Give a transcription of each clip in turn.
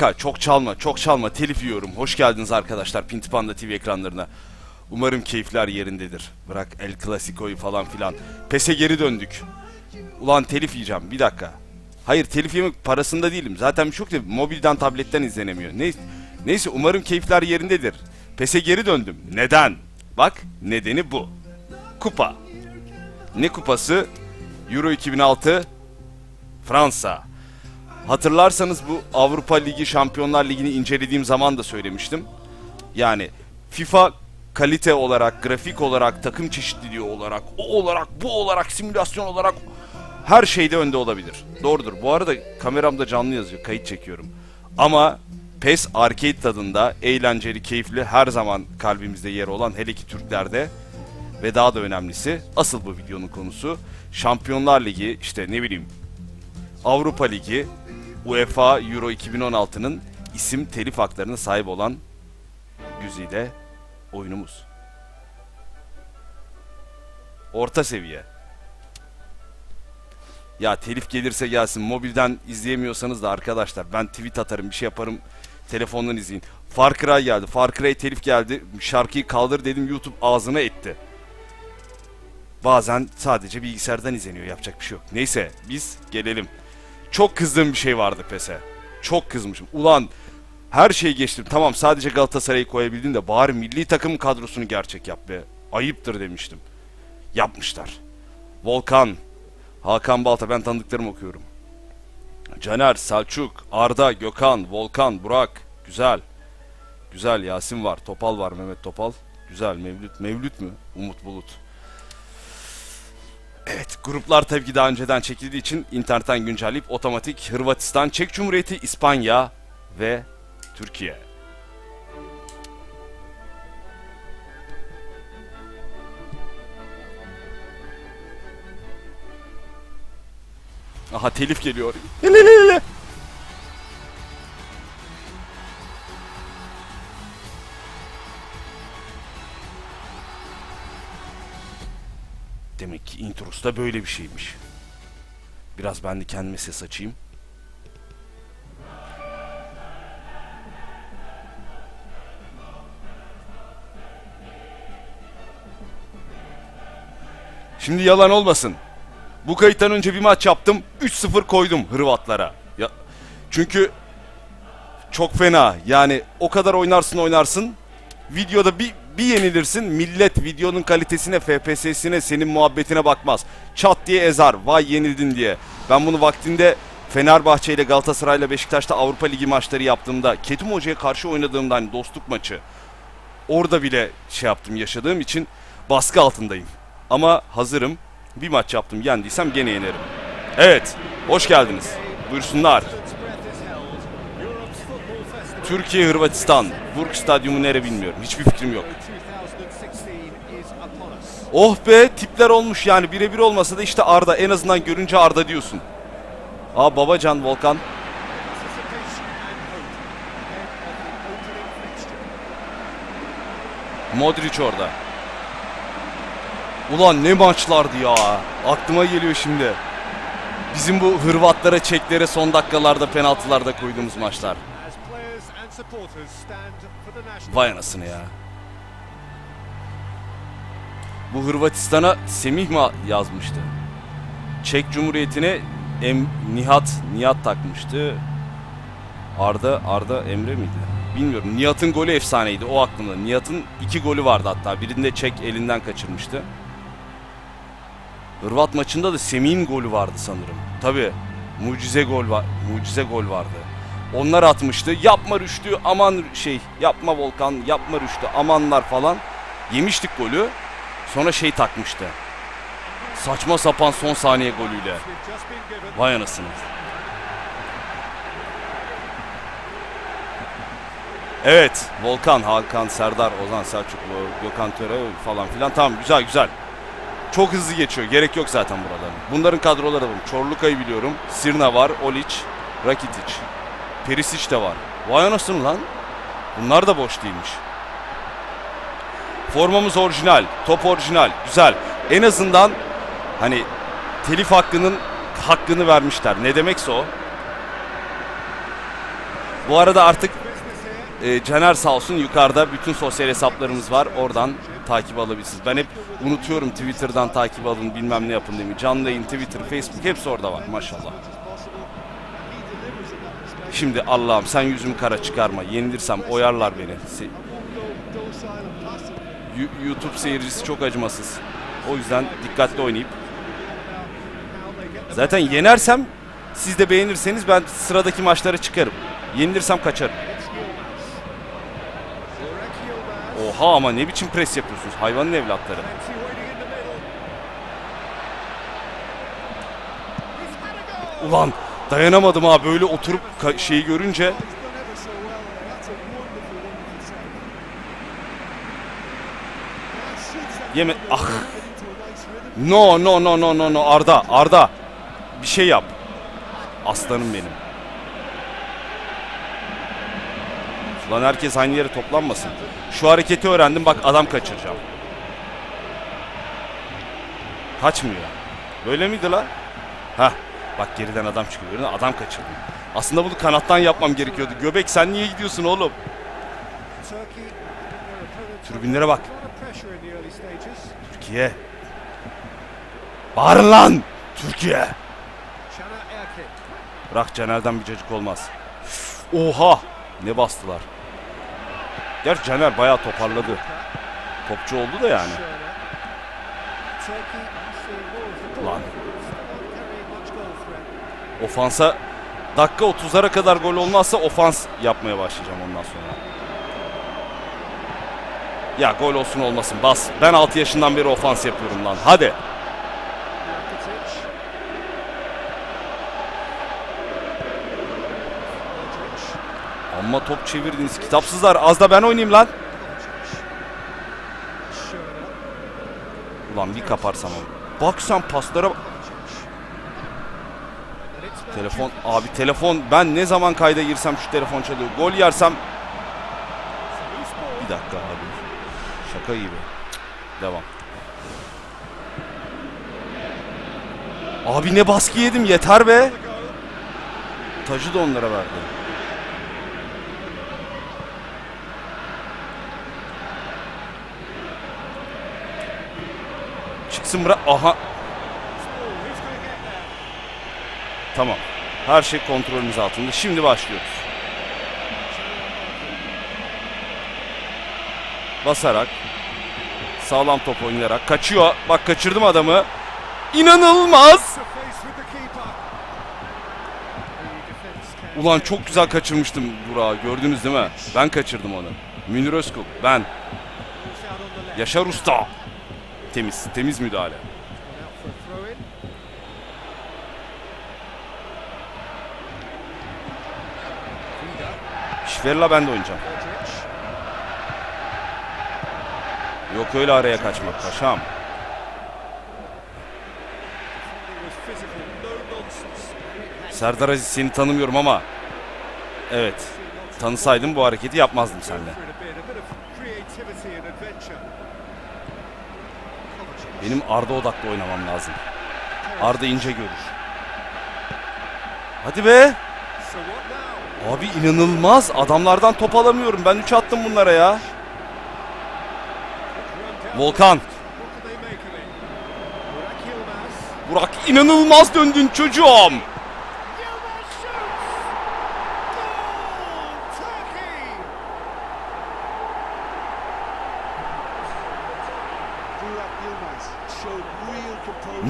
Kanka çok çalma çok çalma telif yiyorum. Hoş geldiniz arkadaşlar Pintipanda TV ekranlarına. Umarım keyifler yerindedir. Bırak El Clasico'yu falan filan. PES'e geri döndük. Ulan telif yiyeceğim bir dakika. Hayır telif yemek parasında değilim. Zaten bir şey da mobilden tabletten izlenemiyor. Neyse, neyse umarım keyifler yerindedir. PES'e geri döndüm. Neden? Bak nedeni bu. Kupa. Ne kupası? Euro 2006 Fransa. Hatırlarsanız bu Avrupa Ligi Şampiyonlar Ligi'ni incelediğim zaman da söylemiştim. Yani FIFA kalite olarak, grafik olarak, takım çeşitliliği olarak, o olarak, bu olarak, simülasyon olarak her şeyde önde olabilir. Doğrudur. Bu arada kameramda canlı yazıyor. Kayıt çekiyorum. Ama PES arcade tadında eğlenceli, keyifli, her zaman kalbimizde yer olan hele ki Türklerde ve daha da önemlisi asıl bu videonun konusu Şampiyonlar Ligi işte ne bileyim Avrupa Ligi UEFA Euro 2016'nın isim telif haklarına sahip olan güzide oyunumuz. Orta seviye. Ya telif gelirse gelsin. Mobilden izleyemiyorsanız da arkadaşlar ben tweet atarım bir şey yaparım. Telefondan izleyin. Far Cry geldi. Far Cry telif geldi. Şarkıyı kaldır dedim YouTube ağzına etti. Bazen sadece bilgisayardan izleniyor. Yapacak bir şey yok. Neyse biz gelelim. Çok kızdığım bir şey vardı PES'e. Çok kızmışım. Ulan her şeyi geçtim. Tamam sadece Galatasaray'ı koyabildin de bari milli takım kadrosunu gerçek yap be. Ayıptır demiştim. Yapmışlar. Volkan, Hakan Balta ben tanıdıklarımı okuyorum. Caner, Selçuk, Arda, Gökhan, Volkan, Burak. Güzel. Güzel Yasin var. Topal var Mehmet Topal. Güzel Mevlüt. Mevlüt mü? Umut Bulut. Evet gruplar tabii ki daha önceden çekildiği için internetten güncelleyip otomatik Hırvatistan, Çek Cumhuriyeti, İspanya ve Türkiye. Aha telif geliyor. Lelelele. Demek ki introsu da böyle bir şeymiş. Biraz ben de kendime ses açayım. Şimdi yalan olmasın. Bu kayıttan önce bir maç yaptım. 3-0 koydum Hırvatlara. Ya çünkü çok fena. Yani o kadar oynarsın oynarsın. Videoda bir bir yenilirsin. Millet videonun kalitesine, FPS'sine, senin muhabbetine bakmaz. Çat diye ezar. Vay yenildin diye. Ben bunu vaktinde Fenerbahçe ile Galatasaray ile Beşiktaş'ta Avrupa Ligi maçları yaptığımda, Ketum Hoca'ya karşı oynadığımda hani dostluk maçı. Orada bile şey yaptım yaşadığım için baskı altındayım. Ama hazırım. Bir maç yaptım yendiysem gene yenerim. Evet. Hoş geldiniz. Buyursunlar. Türkiye Hırvatistan. Burg Stadyumu nere bilmiyorum. Hiçbir fikrim yok. Oh be tipler olmuş yani birebir olmasa da işte Arda en azından görünce Arda diyorsun. Aa Babacan Volkan. Modric orada. Ulan ne maçlardı ya. Aklıma geliyor şimdi. Bizim bu Hırvatlara, Çeklere son dakikalarda penaltılarda koyduğumuz maçlar. Vay anasını ya. Bu Hırvatistan'a Semih mi yazmıştı? Çek Cumhuriyeti'ne em, Nihat Nihat takmıştı. Arda Arda Emre miydi? Bilmiyorum. Nihat'ın golü efsaneydi. O aklımda. Nihat'ın iki golü vardı hatta. Birinde Çek elinden kaçırmıştı. Hırvat maçında da Semih'in golü vardı sanırım. Tabi mucize gol var. Mucize gol vardı. Onlar atmıştı. Yapma Rüştü aman şey yapma Volkan yapma Rüştü amanlar falan. Yemiştik golü. Sonra şey takmıştı. Saçma sapan son saniye golüyle. Vay anasını. Evet. Volkan, Hakan, Serdar, Ozan, Selçuk, Gökhan Töre falan filan. Tamam güzel güzel. Çok hızlı geçiyor. Gerek yok zaten buraların. Bunların kadroları da var. Çorlukay'ı biliyorum. Sirna var. Olic, Rakitic. Perisic de var. Vay anasını lan. Bunlar da boş değilmiş. Formamız orijinal. Top orijinal. Güzel. En azından hani telif hakkının hakkını vermişler. Ne demekse o. Bu arada artık e, Caner sağ olsun yukarıda bütün sosyal hesaplarımız var. Oradan takip alabilirsiniz. Ben hep unutuyorum Twitter'dan takip alın bilmem ne yapın demeyi. Canlı yayın, Twitter, Facebook hepsi orada var maşallah. Şimdi Allah'ım sen yüzümü kara çıkarma. Yenilirsem oyarlar beni. YouTube seyircisi çok acımasız. O yüzden dikkatli oynayıp Zaten yenersem siz de beğenirseniz ben sıradaki maçlara çıkarım. Yenilirsem kaçarım. Oha ama ne biçim pres yapıyorsunuz hayvanın evlatları. Ulan dayanamadım ha böyle oturup şeyi görünce. Yeme ah. No no no no no no Arda Arda bir şey yap. Aslanım benim. Lan herkes aynı yere toplanmasın. Şu hareketi öğrendim bak adam kaçıracağım. Kaçmıyor. Böyle miydi la? Hah. Bak geriden adam çıkıyor. Adam kaçırdım. Aslında bunu kanattan yapmam gerekiyordu. Göbek sen niye gidiyorsun oğlum? Tribünlere bak. Türkiye. Bağırın lan! Türkiye! Bırak Caner'den bir cacık olmaz. Oha! Ne bastılar. Gerçi Caner bayağı toparladı. Topçu oldu da yani. Lan. Ofansa dakika 30'lara kadar gol olmazsa ofans yapmaya başlayacağım ondan sonra. Ya gol olsun olmasın bas. Ben 6 yaşından beri ofans yapıyorum lan. Hadi. Amma top çevirdiniz kitapsızlar. Az da ben oynayayım lan. Ulan bir kaparsam. Bak sen paslara bak. Telefon abi telefon ben ne zaman kayda girsem şu telefon çalıyor. Gol yersem bir dakika abi. Şaka gibi. Devam. Abi ne baskı yedim yeter be. Tacı da onlara verdi. Çıksın bırak. Aha. Tamam. Her şey kontrolümüz altında. Şimdi başlıyoruz. Basarak. Sağlam top oynayarak. Kaçıyor. Bak kaçırdım adamı. İnanılmaz. Ulan çok güzel kaçırmıştım Burak'ı. Gördünüz değil mi? Ben kaçırdım onu. Münir Özkul. Ben. Yaşar Usta. Temiz. Temiz müdahale. Şifrela ben de oynayacağım. Yok öyle araya kaçmak paşam. Serdar Aziz seni tanımıyorum ama evet tanısaydım bu hareketi yapmazdım seninle. Benim Arda odaklı oynamam lazım. Arda ince görür. Hadi be. Abi inanılmaz. Adamlardan top alamıyorum. Ben 3 attım bunlara ya. Volkan. Burak inanılmaz döndün çocuğum.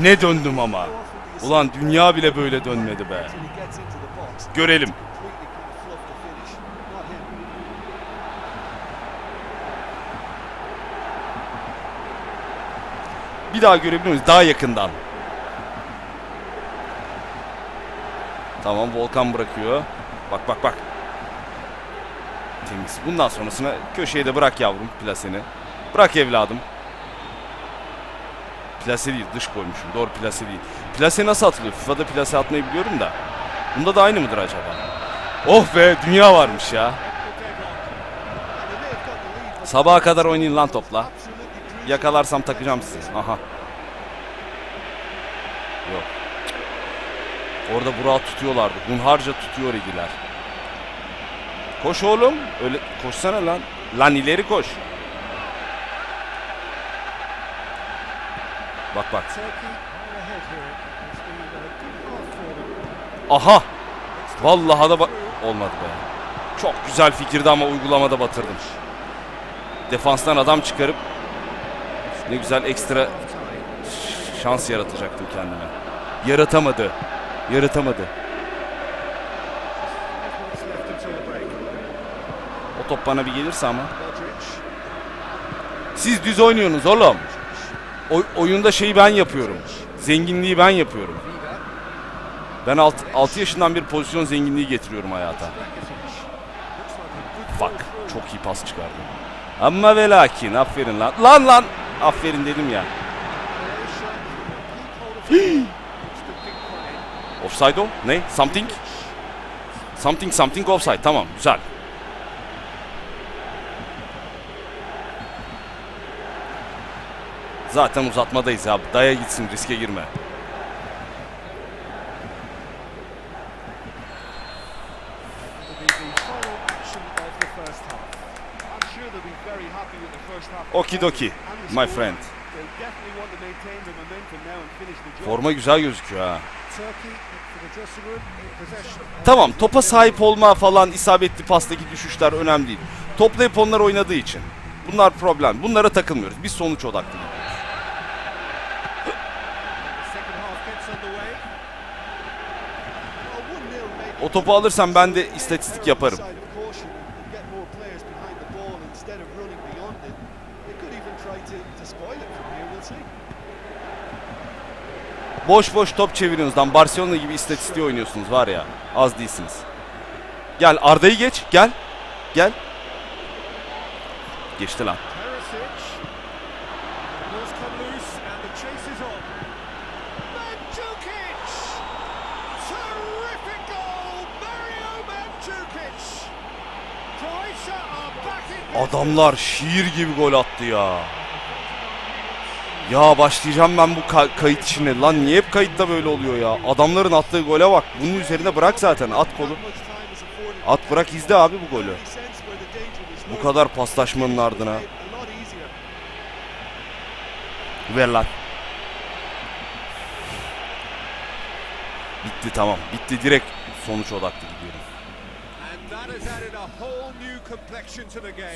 Ne döndüm ama. Ulan dünya bile böyle dönmedi be. Görelim. Bir daha görebiliyor muyuz? Daha yakından. Tamam Volkan bırakıyor. Bak bak bak. Temiz. Bundan sonrasına köşeye de bırak yavrum plaseni. Bırak evladım. Plase değil dış koymuşum. Doğru plase değil. Plase nasıl atılıyor? FIFA'da plase atmayı biliyorum da. Bunda da aynı mıdır acaba? Oh be dünya varmış ya. Sabaha kadar oynayın lan topla. Yakalarsam takacağım sizi. Aha. Yok. Orada Burak'ı tutuyorlardı. Hunharca tutuyor idiler. Koş oğlum. Öyle koşsana lan. Lan ileri koş. Bak bak. Aha. Vallahi da bak olmadı be. Çok güzel fikirdi ama uygulamada batırdım. Defanstan adam çıkarıp ne güzel ekstra şans yaratacaktım kendime. Yaratamadı. Yaratamadı. O top bana bir gelirse ama. Siz düz oynuyorsunuz oğlum. O- oyunda şeyi ben yapıyorum. Zenginliği ben yapıyorum. Ben 6 yaşından bir pozisyon zenginliği getiriyorum hayata. Bak çok iyi pas çıkardı. Ama ve lakin aferin lan. Lan lan. Aferin dedim ya. Offside o? Ne? Something? Something something offside. Tamam güzel. Zaten uzatmadayız ya. Daya gitsin riske girme. The my friend. Forma güzel gözüküyor ha. Tamam topa sahip olma falan isabetli pastaki düşüşler önemli değil. Toplayıp onlar oynadığı için. Bunlar problem. Bunlara takılmıyoruz. Biz sonuç odaklı gidiyoruz. The second half gets underway. Well, 1-0 maybe. O topu alırsam ben de istatistik yaparım. Boş boş top çeviriyorsunuz lan. Barcelona gibi istatistiği oynuyorsunuz var ya. Az değilsiniz. Gel Arda'yı geç. Gel. Gel. Geçti lan. Adamlar şiir gibi gol attı ya. Ya başlayacağım ben bu ka- kayıt işine. Lan niye hep kayıtta böyle oluyor ya? Adamların attığı gole bak. Bunun üzerine bırak zaten. At kolu. At bırak izle abi bu golü. Bu kadar paslaşmanın ardına. Ver lan. Bitti tamam. Bitti direkt sonuç odaklı gidiyorum.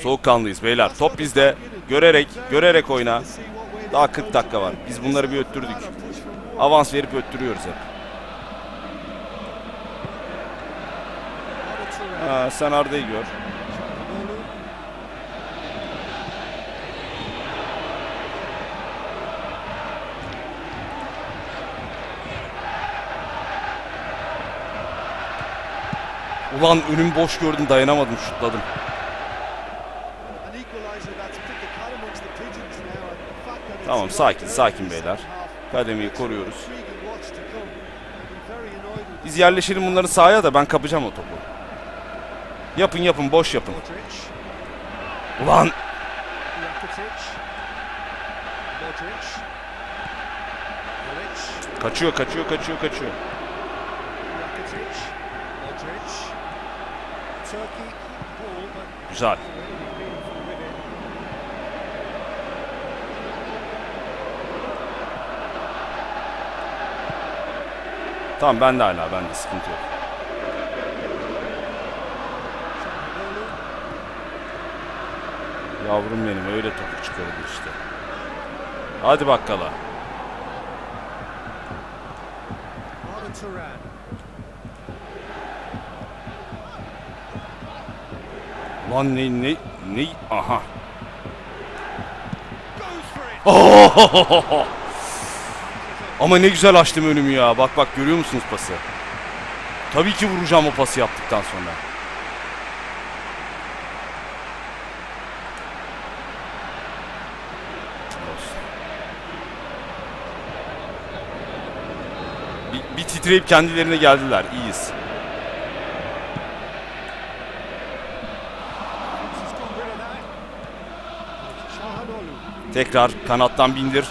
Soğukkanlıyız beyler. Top bizde. Görerek, görerek oyna. Daha 40 dakika var. Biz bunları bir öttürdük. Avans verip öttürüyoruz hep. Ha, sen Arda'yı gör. Ulan önüm boş gördüm dayanamadım şutladım. Tamam sakin sakin beyler. Kademeyi koruyoruz. Biz yerleşelim bunların sahaya da ben kapacağım o topu. Yapın yapın boş yapın. Ulan kaçıyor kaçıyor kaçıyor kaçıyor. Tamam ben de hala ben de sıkıntı yok. Yavrum benim öyle topu çıkardı işte. Hadi bakkala. Lan ne ne ne aha. İt. Ama ne güzel açtım önümü ya. Bak bak görüyor musunuz pası? Tabii ki vuracağım o pası yaptıktan sonra. Bir, titreyip kendilerine geldiler. İyiyiz. Tekrar kanattan bindir.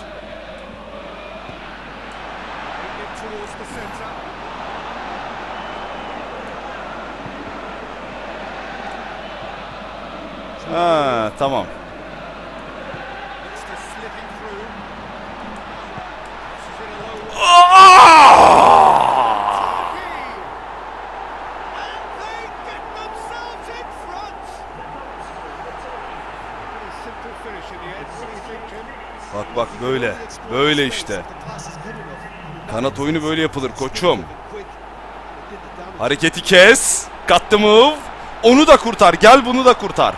Jim? Bak bak böyle. Böyle işte. Kanat oyunu böyle yapılır koçum. Hareketi kes. Cut the move. Onu da kurtar. Gel bunu da kurtar.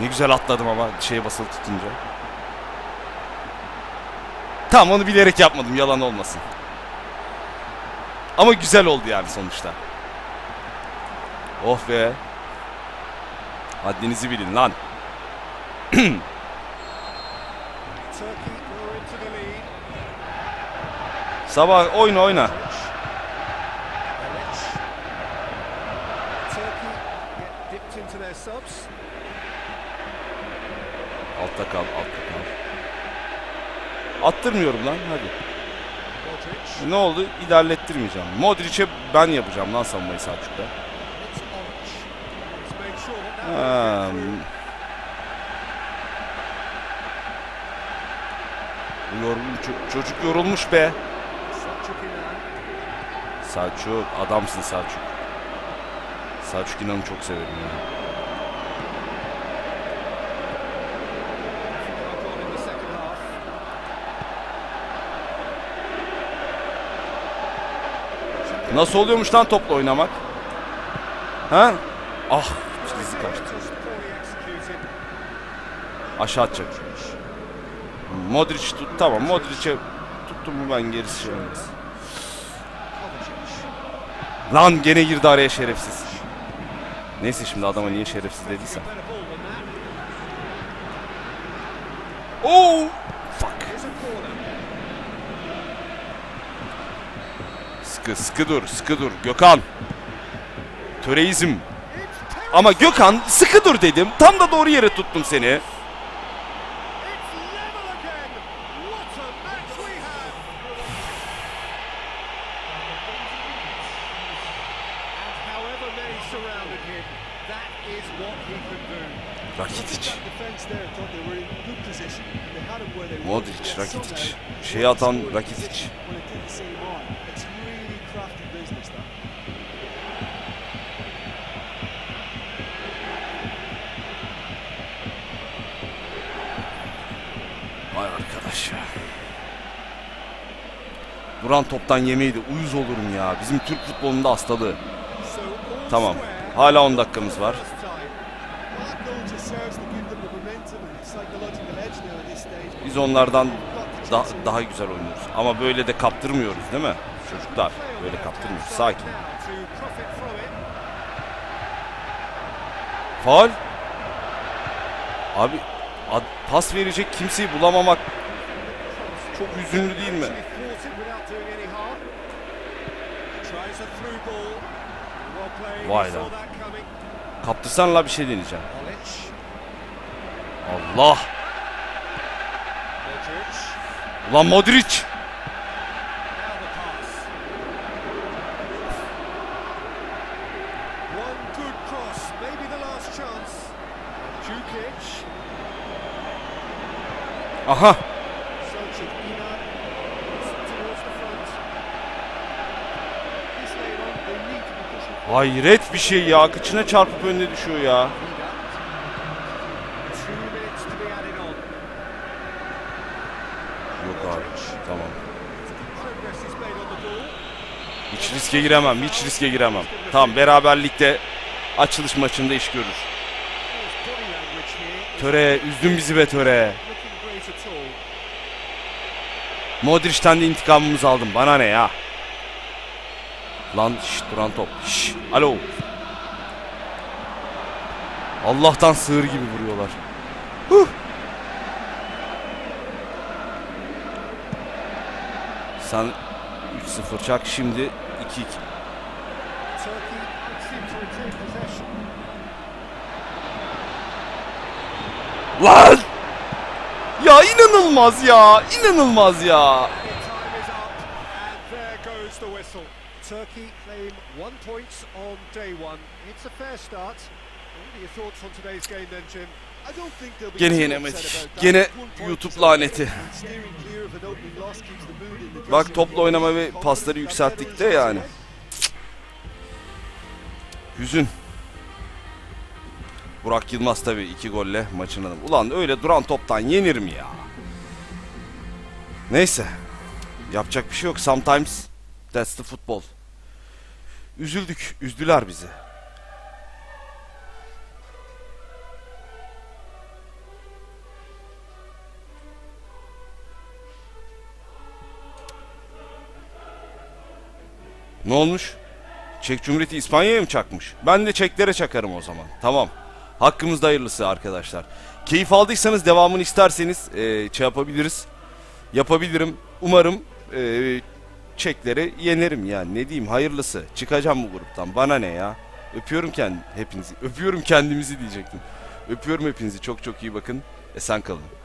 Ne güzel atladım ama şeye basılı tutunca. Tamam onu bilerek yapmadım yalan olmasın. Ama güzel oldu yani sonuçta. Oh be. Haddinizi bilin lan. Sabah oyna oyna. İnto their subs. Altta kal altta kal. Attırmıyorum lan hadi. Ne oldu? İlerlettirmeyeceğim. Modric'e ben yapacağım lan savunmayı Selçuk'ta. Ha, yorgun ço- çocuk yorulmuş be. Selçuk adamsın Selçuk. Selçuk İnan'ı çok severim ya. Nasıl oluyormuş lan topla oynamak? Ha? Ah çizgi kaçtı. Aşağı atacak. Modric tut tamam Modric'e tuttum mu ben gerisi şey. Lan gene girdi araya şerefsiz. Neyse şimdi adama niye şerefsiz dediysem. Better Sıkı sıkı dur sıkı dur Gökhan. Töreizm. Ama Gökhan sıkı dur dedim. Tam da doğru yere tuttum seni. It's level again. What a match Vay arkadaş ya. Duran toptan yemeydi. Uyuz olurum ya. Bizim Türk futbolunda hastalığı. Tamam. Hala 10 dakikamız var. Biz onlardan da- daha güzel oynuyoruz. Ama böyle de kaptırmıyoruz değil mi? Çocuklar böyle kaptırmıyoruz. Sakin. Faul. Abi pas verecek kimseyi bulamamak çok hüzünlü değil mi? Vay lan. that coming. Kaptırsan la bir şey deneyeceğim. Allah. Ulan Modric. Pushing Hayret bir şey ya. Kıçına çarpıp önüne düşüyor ya. Yok abi. Tamam. Hiç riske giremem. Hiç riske giremem. Tamam beraberlikte açılış maçında iş görür. Töre üzdün bizi be töre. Modric'ten de intikamımızı aldım. Bana ne ya? Lan şş, duran top. Şş, alo. Allah'tan sığır gibi vuruyorlar. Huh. Sen 3-0 çak şimdi 2-2. Turkey seem to retain possession. Lan! Ya inanılmaz ya. inanılmaz ya. Turkey claim one point on day one. It's a fair start. are your thoughts on today's game then, Jim? Gene yenemedik. Gene YouTube laneti. Bak topla oynama ve pasları yükselttik de yani. Hüzün. Burak Yılmaz tabii iki golle maçın adamı. Ulan öyle duran toptan yenir mi ya? Neyse. Yapacak bir şey yok. Sometimes that's the football. Üzüldük. Üzdüler bizi. Ne olmuş? Çek Cumhuriyeti İspanya'ya mı çakmış? Ben de Çeklere çakarım o zaman. Tamam. Hakkımızda hayırlısı arkadaşlar. Keyif aldıysanız devamını isterseniz e, şey yapabiliriz. Yapabilirim. Umarım e, Çekleri yenerim yani. Ne diyeyim hayırlısı. Çıkacağım bu gruptan. Bana ne ya? Öpüyorum kend hepinizi. Öpüyorum kendimizi diyecektim. Öpüyorum hepinizi. Çok çok iyi bakın. Esen kalın.